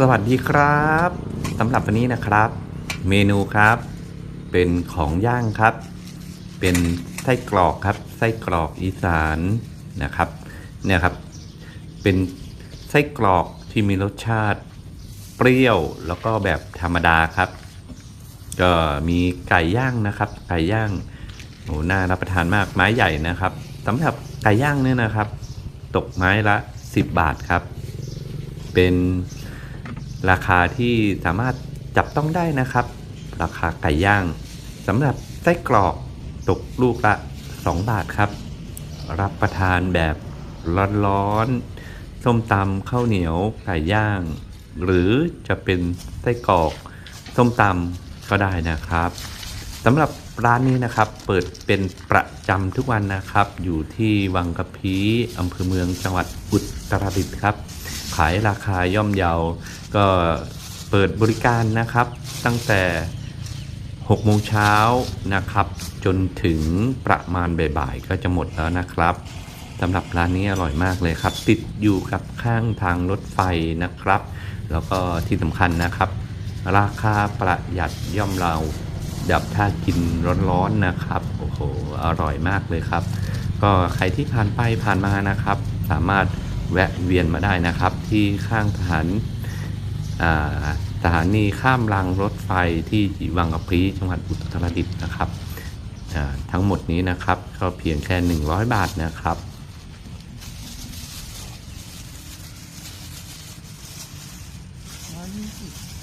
สวัสดีครับสำหรับวันนี้นะครับ เมนูครับ เป็นของย่างครับ เป็นไส้กรอกครับ ไส้กรอกอีสานนะครับ เนี่ยครับ เป็นไส้กรอกที่มีรสชาติ เปรี้ยวแล้วก็แบบธรรมดาครับ ก็มีไก่ย่างนะครับ ไก่ย่างโอ้น่ารับประทานมากไม้ใหญ่นะครับสำหรับไก่ย่างเนี่ยนะครับ ตกไม้ละ 10 บาทครับ เป็น ราคาที่สามารถจับต้องได้นะครับ ราคาไก่ย่างสำหรับไส้กรอกตกลูกละ 2 บาทครับ รับประทานแบบร้อนๆส้มตำข้าวเหนียวไก่ย่าง หรือจะเป็นไส้กรอกส้มตำก็ได้นะครับสำหรับร้านนี้นะครับเปิดเป็นประจำทุกวันนะครับ อยู่ที่วังกะพีอำเภอเมืองจังหวัดอุตรดิตถ์ครับ ขายราคาย่อมเยา ก็เปิดบริการนะครับตั้งแต่6โมงเช้านะครับ จนถึงประมาณบ่ายๆก็จะหมดแล้วนะครับสำหรับร้านนี้อร่อยมากเลยครับ ติดอยู่กับข้างทางรถไฟนะครับ แล้วก็ที่สำคัญนะครับ ราคาประหยัดย่อมเราดับถ้ากินร้อนๆนะครับโอ้โหอร่อยมากเลยครับ ก็ใครที่ผ่านไปผ่านมานะครับ สามารถแวะเวียนมาได้นะครับ ที่ข้างสถาน สถานีข้ามรางรถไฟที่วังกะพีจังหวัดอุตรดิตถ์นะครับทั้งหมดนี้นะครับก็เพียงแค่ 100 บาทนะครับร้อยยี่สิบ